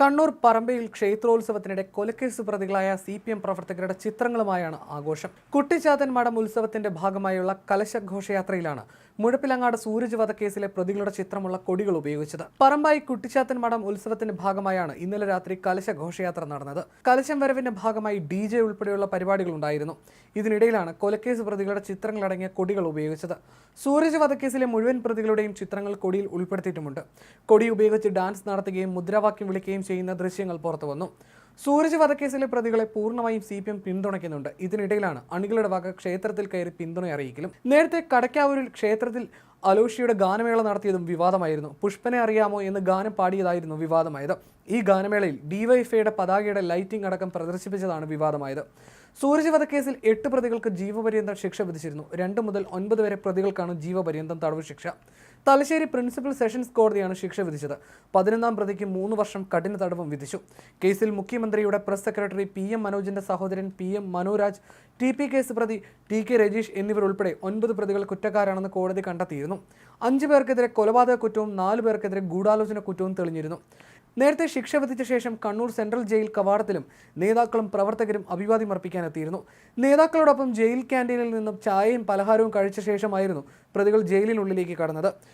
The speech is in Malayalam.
കണ്ണൂർ പറമ്പയിൽ ക്ഷേത്രോത്സവത്തിനിടെ കൊലക്കേസ് പ്രതികളായ സി പി എം പ്രവർത്തകരുടെ ചിത്രങ്ങളുമായാണ് ആഘോഷം. കുട്ടിച്ചാത്തൻ മഠം ഉത്സവത്തിന്റെ ഭാഗമായുള്ള കലശഘോഷയാത്രയിലാണ് മുഴപ്പിലങ്ങാട് സൂരജ് വധക്കേസിലെ പ്രതികളുടെ ചിത്രമുള്ള കൊടികൾ ഉപയോഗിച്ചത്. പറമ്പായി കുട്ടിച്ചാത്തൻ മഠം ഉത്സവത്തിന്റെ ഭാഗമായാണ് ഇന്നലെ രാത്രി കലശഘോഷയാത്ര നടന്നത്. കലശം വരവിന്റെ ഭാഗമായി ഡി ജെ ഉൾപ്പെടെയുള്ള പരിപാടികൾ ഉണ്ടായിരുന്നു. ഇതിനിടയിലാണ് കൊലക്കേസ് പ്രതികളുടെ ചിത്രങ്ങളടങ്ങിയ കൊടികൾ ഉപയോഗിച്ചത്. സൂരജ് വധക്കേസിലെ മുഴുവൻ പ്രതികളുടെയും ചിത്രങ്ങൾ കൊടിയിൽ ഉൾപ്പെടുത്തിയിട്ടുമുണ്ട്. കൊടി ഉപയോഗിച്ച് ഡാൻസ് നടത്തുകയും മുദ്രാവാക്യം വിളിക്കുകയും ചെയ്യുന്ന ദൃശ്യങ്ങൾ പുറത്തു വന്നു. സൂരജ് വധക്കേസിലെ പ്രതികളെ പൂർണമായും സി പി എം പിന്തുണയ്ക്കുന്നുണ്ട്. ഇതിനിടയിലാണ് അണികളുടെ വക ക്ഷേത്രത്തിൽ കയറി പിന്തുണ അറിയിക്കലും. നേരത്തെ കടക്കാവൂരിൽ ക്ഷേത്രത്തിൽ അലോഷിയുടെ ഗാനമേള നടത്തിയതും വിവാദമായിരുന്നു. പുഷ്പനെ അറിയാമോ എന്ന് ഗാനം പാടിയതായിരുന്നു വിവാദമായത്. ഈ ഗാനമേളയിൽ ഡിവൈഫൈയുടെ പതാകയുടെ ലൈറ്റിംഗ് അടക്കം പ്രദർശിപ്പിച്ചതാണ് വിവാദമായത്. സൂരജ് വധക്കേസിൽ എട്ട് പ്രതികൾക്ക് ജീവപര്യന്തം ശിക്ഷ വിധിച്ചിരുന്നു. രണ്ട് മുതൽ ഒൻപത് വരെ പ്രതികൾക്കാണ് ജീവപര്യന്തം തടവ് ശിക്ഷ തലശ്ശേരി പ്രിൻസിപ്പൽ സെഷൻസ് കോടതിയാണ് ശിക്ഷ വിധിച്ചത്. പതിനൊന്നാം പ്രതിക്ക് മൂന്ന് വർഷം കഠിന തടവും വിധിച്ചു. കേസിൽ മുഖ്യമന്ത്രിയുടെ പ്രസ് സെക്രട്ടറി പി എം മനോജിന്റെ സഹോദരൻ P M Manoraj T P case പ്രതി ടി കെ രജീഷ് എന്നിവരുൾപ്പെടെ ഒൻപത് പ്രതികൾ കുറ്റക്കാരാണെന്ന് കോടതി കണ്ടെത്തിയിരുന്നു. അഞ്ചു പേർക്കെതിരെ കൊലപാതക കുറ്റവും നാലു പേർക്കെതിരെ ഗൂഢാലോചന കുറ്റവും തെളിഞ്ഞിരുന്നു. നേരത്തെ ശിക്ഷ വിധിച്ച ശേഷം കണ്ണൂർ സെൻട്രൽ ജയിൽ കവാടത്തിലും നേതാക്കളും പ്രവർത്തകരും അഭിവാദ്യം അർപ്പിക്കാനെത്തിയിരുന്നു. നേതാക്കളോടൊപ്പം ജയിൽ ക്യാന്റീനിൽ നിന്നും ചായയും പലഹാരവും കഴിച്ച ശേഷമായിരുന്നു പ്രതികൾ ജയിലിനുള്ളിലേക്ക് കടന്നത്.